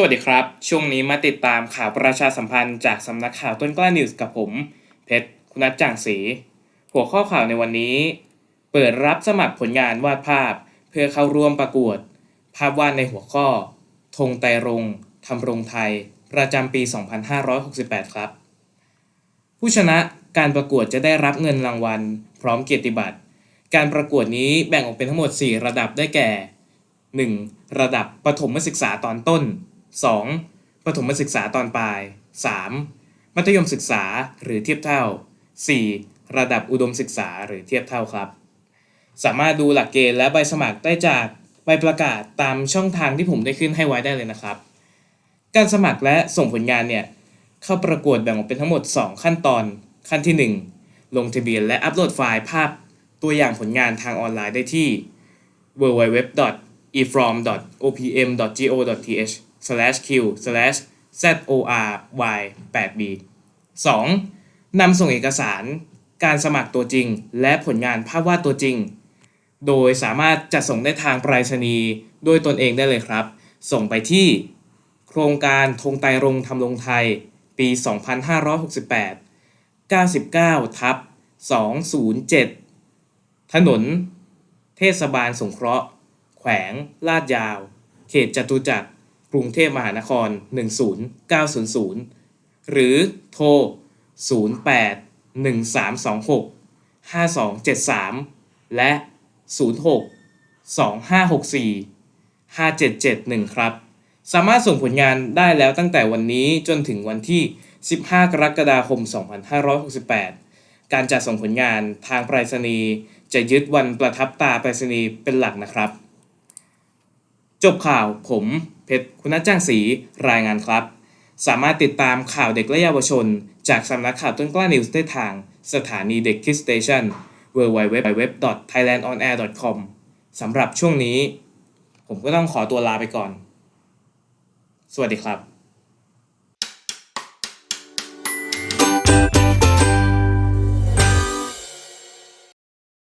สวัสดีครับ ช่วงนี้มาติดตามข่าวประชาสัมพันธ์จากสำนักข่าวต้นกล้านิวส์กับผม เพชรคุณนัทจ่างศรีหัวข้อข่าวในวันนี้ เปิดรับสมัครผลงานวาดภาพ เพื่อเข้าร่วมประกวด ภาพวาดในหัวข้อธงไตรรงทำรงไทย ประจำปี 2568 ครับ ผู้ชนะการประกวดจะได้รับเงินรางวัล พร้อมเกียรติบัตร การประกวดนี้แบ่งออกเป็นทั้งหมด 4 ระดับได้แก่ 1. ระดับประถมศึกษาตอนต้น 2. ประถมศึกษาตอนปลาย 3. มัธยมศึกษาหรือเทียบเท่า 4. ระดับอุดมศึกษาหรือเทียบเท่าครับ สามารถดูหลักเกณฑ์และใบสมัครได้จากใบประกาศตามช่องทางที่ผมได้ขึ้นให้ไว้ได้เลยนะครับ การสมัครและส่งผลงานเนี่ยเข้าประกวดแบ่งออกเป็นทั้งหมด 2 ขั้นตอน ขั้นที่ 1 ลงทะเบียนและอัปโหลดไฟล์ภาพตัวอย่างผลงานทางออนไลน์ได้ที่ efrom.opm.go.th/q/zory8b 2. นำส่งเอกสารการสมัครตัวจริง และผลงานภาพวาดตัวจริง โดยสามารถจัดส่งได้ทางไปรษณีย์ด้วยตนเองได้เลยครับ ส่งไปที่ โครงการธงไตรรงทำลงไทย ปี 2568 99ทับ207 ถนน เทศบาลสงเคราะห์ วง ลาดยาว เขตจตุจักร กรุงเทพมหานคร 10900 หรือโทร 08 1326 5273 และ 06 2564 5771 ครับ สามารถส่งผลงานได้แล้วตั้งแต่วันนี้จนถึงวันที่ 15 กรกฎาคม 2568 การจัดส่งผลงานทางไปรษณีย์จะยึดวันประทับตาไปรษณีย์เป็นหลักนะครับ จบข่าวผมเพชรคุณจ้างศรีรายงานครับ สามารถติดตามข่าวเด็กและเยาวชน จากสำนักข่าวต้นกล้านิวส์ได้ทางสถานีเด็กคิสเตชัน www.thailandonair.com สำหรับช่วงนี้ ผมก็ต้องขอตัวลาไปก่อน สวัสดีครับ